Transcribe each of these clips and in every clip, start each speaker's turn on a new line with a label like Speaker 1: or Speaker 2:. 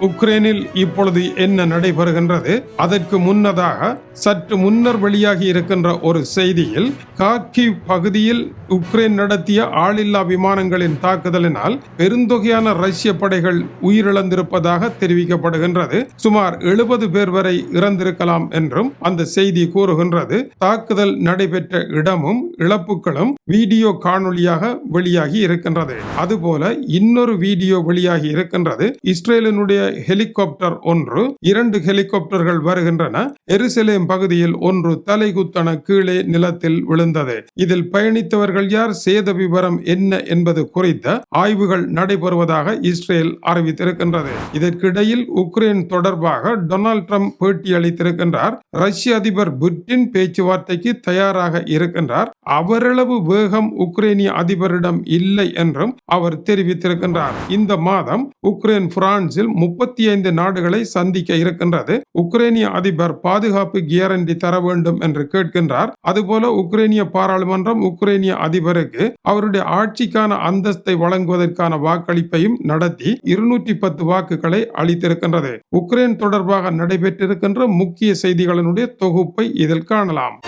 Speaker 1: உக்ரைனில் இப்பொழுது என்ன நடைபெறுகின்றது? அதற்கு முன்னதாக சற்று முன்னர் வெளியாகி இருக்கின்ற ஒரு செய்தியில் கார்கிவ் பகுதியில் உக்ரைன் நடத்திய ஆளில்லா விமானங்களின் தாக்குதலினால் பெருந்தொகையான ரஷ்ய படைகள் உயிரிழந்திருப்பதாக தெரிவிக்கப்படுகின்றது. சுமார் எழுபது பேர் வரை இறந்திருக்கலாம் என்றும் அந்த செய்தி கூறுகின்றது. தாக்குதல் நடைபெற்ற இடமும் இழப்புகளும் வீடியோ காணொளியாக வெளியாகி இருக்கின்றது. அதுபோல இன்னொரு வீடியோ வெளியாகி இருக்கின்றது. இஸ்ரேலினுடைய ஹெலிகாப்டர் ஒன்று இரண்டு ஹெலிகாப்டர்கள் வருகின்றன. எருசலேம் பகுதியில் ஒன்று தலைகுத்தன கீழே நிலத்தில் விழுந்தது. இதில் பயணித்தவர்கள் யார் சேத விவரம் என்ன என்பது குறித்த ஆய்வுகள் நடைபெறுவதாக இஸ்ரேல் அறிவித்திருக்கின்றது. இதற்கிடையில் உக்ரைன் தொடர்பாக டொனால்ட் ட்ரம்ப் பேட்டி அளித்திருக்கின்றார். ரஷ்ய அதிபர் புட்டின் பேச்சுவார்த்தைக்கு தயாராக இருக்கின்றார். அவரளவு வேகம் உக்ரைனிய அதிபரிடம் இல்லை என்றும் அவர் தெரிவித்திருக்கின்றார். இந்த மாதம் உக்ரைன் பிரான்சில் முப்பத்தி ஐந்து நாடுகளை சந்திக்க இருக்கின்றது. உக்ரைனிய அதிபர் பாதுகாப்பு கியரண்டி தர வேண்டும் என்று கேட்கின்றார். அதுபோல உக்ரைனிய பாராளுமன்றம் உக்ரைனிய அதிபருக்கு அவருடைய ஆட்சிக்கான அந்தஸ்தை வழங்குவதற்கான வாக்களிப்பையும் நடத்தி இருநூற்றி பத்து வாக்குகளை அளித்திருக்கின்றது. உக்ரைன் தொடர்பாக நடைபெற்றிருக்கின்ற முக்கிய செய்திகளினுடைய தொகுப்பை இதில் காணலாம்.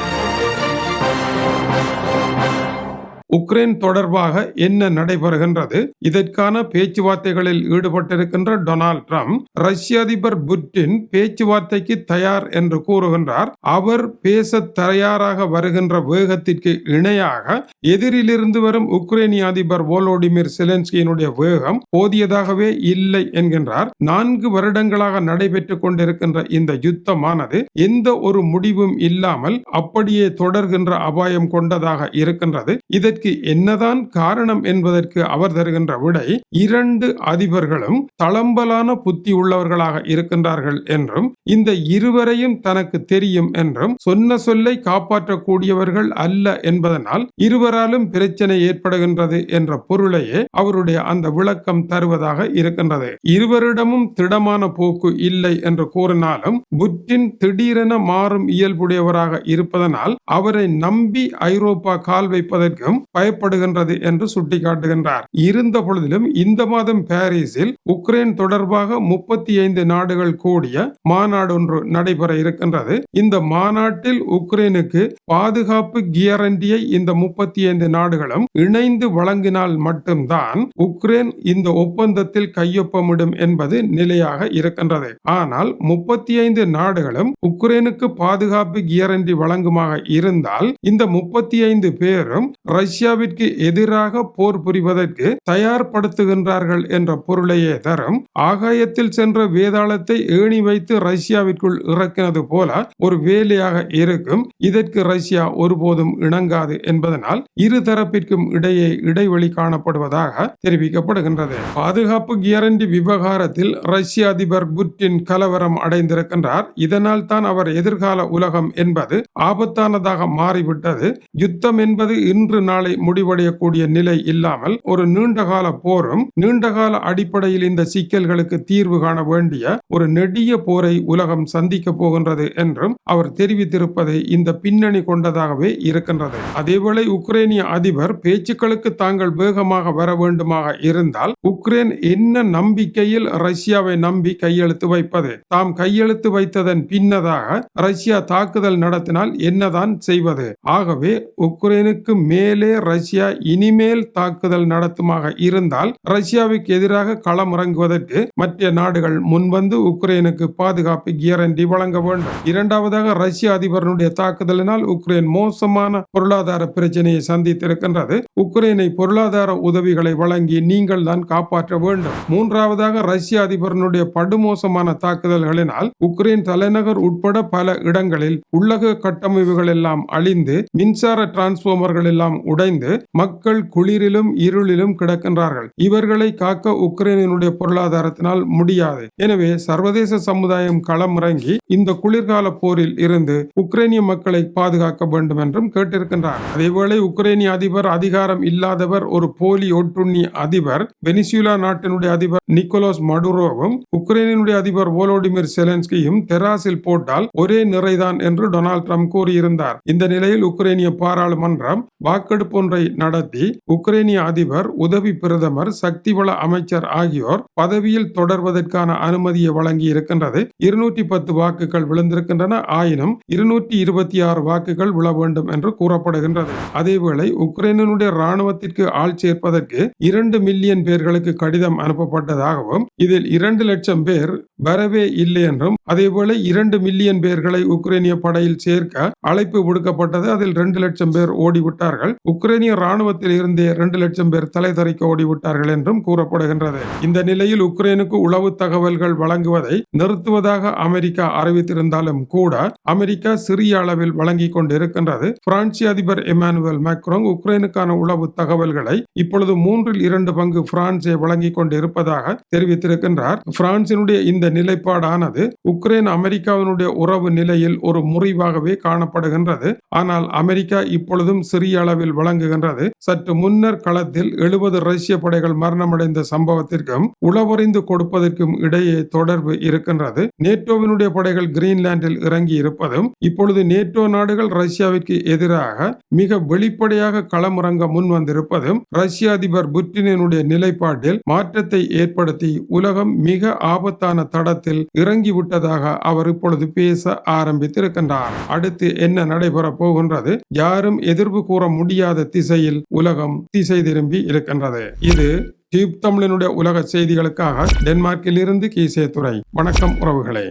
Speaker 1: உக்ரைன் தொடர்பாக என்ன நடைபெறுகின்றது? இதற்கான பேச்சுவார்த்தைகளில் ஈடுபட்டிருக்கின்ற டொனால்ட் ட்ரம்ப் ரஷ்ய அதிபர் புட்டின் பேச்சுவார்த்தைக்கு தயார் என்று கூறுகின்றார். அவர் பேச தயாராக வருகின்ற வேகத்திற்கு இணையாக எதிரிலிருந்து வரும் உக்ரைனிய அதிபர் வோலோடிமிர் செலன்ஸ்கியினுடைய வேகம் போதியதாகவே இல்லை என்கின்றார். நான்கு வருடங்களாக நடைபெற்றுக் கொண்டிருக்கின்ற இந்த யுத்தமானது எந்த ஒரு முடிவும் இல்லாமல் அப்படியே தொடர்கின்ற அபாயம் கொண்டதாக இருக்கின்றது. இதற்கு இதற்கு என்னதான் காரணம் என்பதற்கு அவர் தருகின்ற விடை இரண்டு அதிபர்களும் தளம்பலான புத்தி உள்ளவர்களாக இருக்கின்றார்கள் என்றும் இந்த இருவரையும் தனக்கு தெரியும் என்றும் சொன்ன சொல்லை காப்பாற்றக்கூடியவர்கள் அல்ல என்பதனால் இருவராலும் பிரச்சனை ஏற்படுகின்றது என்ற பொருளையே அவருடைய அந்த விளக்கம் தருவதாக இருக்கின்றது. இருவரிடமும் திடமான போக்கு இல்லை என்று கூறினாலும் புட்டின் திடீரென மாறும் இயல்புடையவராக இருப்பதனால் அவரை நம்பி ஐரோப்பா கால் வைப்பதற்கும் பயப்படுகின்றது என்று சுட்டிக்காட்டுகின்றார். இருந்த பொழுதிலும் இந்த மாதம் பாரிஸில் உக்ரைன் தொடர்பாக முப்பத்தி ஐந்து நாடுகள் கூடிய மாநாடு ஒன்று நடைபெற இருக்கின்றது. இந்த மாநாட்டில் உக்ரைனுக்கு பாதுகாப்பு கியரண்டியை இந்த முப்பத்தி ஐந்து நாடுகளும் இணைந்து வழங்கினால் மட்டும்தான் உக்ரைன் இந்த ஒப்பந்தத்தில் கையொப்பமிடும் என்பது நிலையாக இருக்கின்றது. ஆனால் முப்பத்தி ஐந்து நாடுகளும் உக்ரைனுக்கு பாதுகாப்பு கியரண்டி வழங்குமாக இருந்தால் இந்த முப்பத்தி ஐந்து பேரும் ரஷ்ய ரஷ்யாவிற்கு எதிராக போர் புரிவதற்கு தயார்படுத்துகின்றார்கள் என்ற பொருளையே தரும் ஆகாயத்தில் சென்ற வேதாளத்தை ஏணி வைத்து ரஷ்யாவிற்குள் இறக்கினது போல ஒரு வேலையாக இருக்கும். இதற்கு ரஷ்யா ஒருபோதும் இணங்காது என்பதனால் இரு தரப்பிற்கும் இடையே இடைவெளி காணப்படுவதாக தெரிவிக்கப்படுகின்றது. பாதுகாப்பு கியரண்டி விவகாரத்தில் ரஷ்ய அதிபர் புட்டின் கலவரம் அடைந்திருக்கின்றார். இதனால் தான் அவர் எதிர்கால உலகம் என்பது ஆபத்தானதாக மாறிவிட்டது. யுத்தம் என்பது இன்று நாளை முடிவடையக்கூடிய நிலை இல்லாமல் ஒரு நீண்டகால போரும் நீண்டகால அடிப்படையில் இந்த சிக்கல்களுக்கு தீர்வு காண வேண்டிய ஒரு நெடிய போரை உலகம் சந்திக்க போகின்றது என்றும் அவர் தெரிவித்திருப்பதை இந்த பின்னணி கொண்டதாகவே இருக்கின்றது. அதேவேளை உக்ரைனிய அதிபர் பேச்சுக்களுக்கு தாங்கள் வேகமாக வர வேண்டுமாக இருந்தால் உக்ரைன் என்ன நம்பிக்கையில் ரஷ்யாவை நம்பி கையெழுத்து வைப்பது? தாம் கையெழுத்து வைத்ததன் பின்னதாக ரஷ்யா தாக்குதல் நடத்தினால் என்னதான் செய்வது? ஆகவே உக்ரைனுக்கு மேலே ரஷ்யா இனிமேல் தாக்குதல் நடத்துமாக இருந்தால் ரஷ்யாவுக்கு எதிராக களம் இறங்குவதற்கு மற்ற நாடுகள் முன்வந்து உக்ரைனுக்கு பாதுகாப்பு கியரண்டி வழங்க வேண்டும். இரண்டாவதாக ரஷ்ய அதிபரனுடைய தாக்குதலினால் உக்ரைன் மோசமான பொருளாதார பிரச்சனையை சந்தித்திருக்கின்றது. உக்ரைனை பொருளாதார உதவிகளை வழங்கி நீங்கள் தான் காப்பாற்ற வேண்டும். மூன்றாவதாக ரஷ்ய அதிபரனுடைய படுமோசமான தாக்குதல்களினால் உக்ரைன் தலைநகர் உட்பட பல இடங்களில் உள்ளக கட்டமைப்புகள் எல்லாம் அழிந்து மின்சார டிரான்ஸ்பார்மர்கள் எல்லாம் உடை உடைந்து மக்கள் குளிரிலும் இருளிலும் கிடக்கின்றார்கள். இவர்களை காக்க உக்ரைனினுடைய பொருளாதாரத்தினால் முடியாது. எனவே சர்வதேச சமுதாயம் களமிறங்கி இந்த குளிர்கால போரில் இருந்து உக்ரைனிய மக்களை பாதுகாக்க வேண்டும் என்றும் கேட்டிருக்கின்றார். அதேவேளை உக்ரைனிய அதிபர் அதிகாரம் இல்லாதவர் ஒரு போலி ஒட்டுண்ணி அதிபர் வெனிசுலா நாட்டினுடைய அதிபர் நிக்கோலோஸ் மடுரோவும் உக்ரைனினுடைய அதிபர் ஓலோடிமிர் செலன்ஸ்கியும் தெராசில் போட்டால் ஒரே நிறைதான் என்று டொனால்ட் ட்ரம்ப் கூறியிருந்தார். இந்த நிலையில் உக்ரைனிய பாராளுமன்றம் வாக்கெடுப்பு ஒன்றை நடத்தி உக்ரைனிய அதிபர் உதவி பிரதமர் சக்தி வள அமைச்சர் ஆகியோர் பதவியில் தொடர்வதற்கான அனுமதியை வழங்கி இருக்கின்றது இருநூற்றி பத்து வாக்குகள் விழுந்திருக்கின்றன. ஆயினும் இருநூற்றி இருபத்தி ஆறு வாக்குகள் விழ வேண்டும் என்று கூறப்படுகின்றது. அதேவேளை உக்ரைனுடைய ராணுவத்திற்கு ஆள் சேர்ப்பதற்கு இரண்டு மில்லியன் பேர்களுக்கு கடிதம் அனுப்பப்பட்டதாகவும் இதில் இரண்டு லட்சம் பேர் வரவே இல்லை என்றும் அதேவேளை இரண்டு மில்லியன் பேர்களை உக்ரைனிய படையில் சேர்க்க அழைப்பு விடுக்கப்பட்டது. அதில் இரண்டு லட்சம் பேர் ஓடிவிட்டார்கள். உக்ரைனிய ராணுவத்தில் இருந்தே இரண்டு லட்சம் பேர் தலை தெறிக்க ஓடிவிட்டார்கள் என்றும் கூறப்படுகின்றது. இந்த நிலையில் உக்ரைனுக்கு உளவு தகவல்கள் வழங்குவதை நிறுத்துவதாக அமெரிக்கா அறிவித்திருந்தாலும் கூட அமெரிக்கா சிறிய அளவில் வழங்கிக் கொண்டிருக்கின்றது. பிரான்சி அதிபர் எமானுவல் மேக்ரோங் உக்ரைனுக்கான உளவு தகவல்களை இப்பொழுது மூன்றில் இரண்டு பங்கு பிரான்சே வழங்கிக் கொண்டிருப்பதாக தெரிவித்திருக்கின்றார். பிரான்சினுடைய இந்த நிலைப்பாடானது உக்ரைன் அமெரிக்காவினுடைய உறவு நிலையில் ஒரு முறிவாகவே காணப்படுகின்றது. ஆனால் அமெரிக்கா இப்பொழுதும் சிறிய அளவில் வழங்க விளங்குகின்றது சற்று முன்னர் களத்தில் எழுபது ரஷ்ய படைகள் மரணமடைந்த சம்பவத்திற்கும் உளவறிந்து கொடுப்பதற்கும் இடையே தொடர்பு இருக்கின்றது. நேட்டோவினுடைய படைகள் கிரீன்லாந்தில் இறங்கி இருப்பதும் இப்பொழுது நேட்டோ நாடுகள் ரஷ்யாவிற்கு எதிராக மிக வெளிப்படையாக களமிறங்க முன் வந்திருப்பதும் ரஷ்ய அதிபர் புட்டினுடைய நிலைப்பாட்டில் மாற்றத்தை ஏற்படுத்தி உலகம் மிக ஆபத்தான தடத்தில் இறங்கிவிட்டதாக அவர் இப்பொழுது பேச ஆரம்பித்திருக்கின்றார். அடுத்து என்ன நடைபெறப் போகின்றது? யாரும் எதிர்ப்பு கூற முடியாத திசையில் உலகம் திசை திரும்பி இருக்கின்றது. இது டியூப் தமிழனுடைய உலக செய்திகளுக்காக டென்மார்க்கில் இருந்து கீசே துறை வணக்கம் உறவுகளே.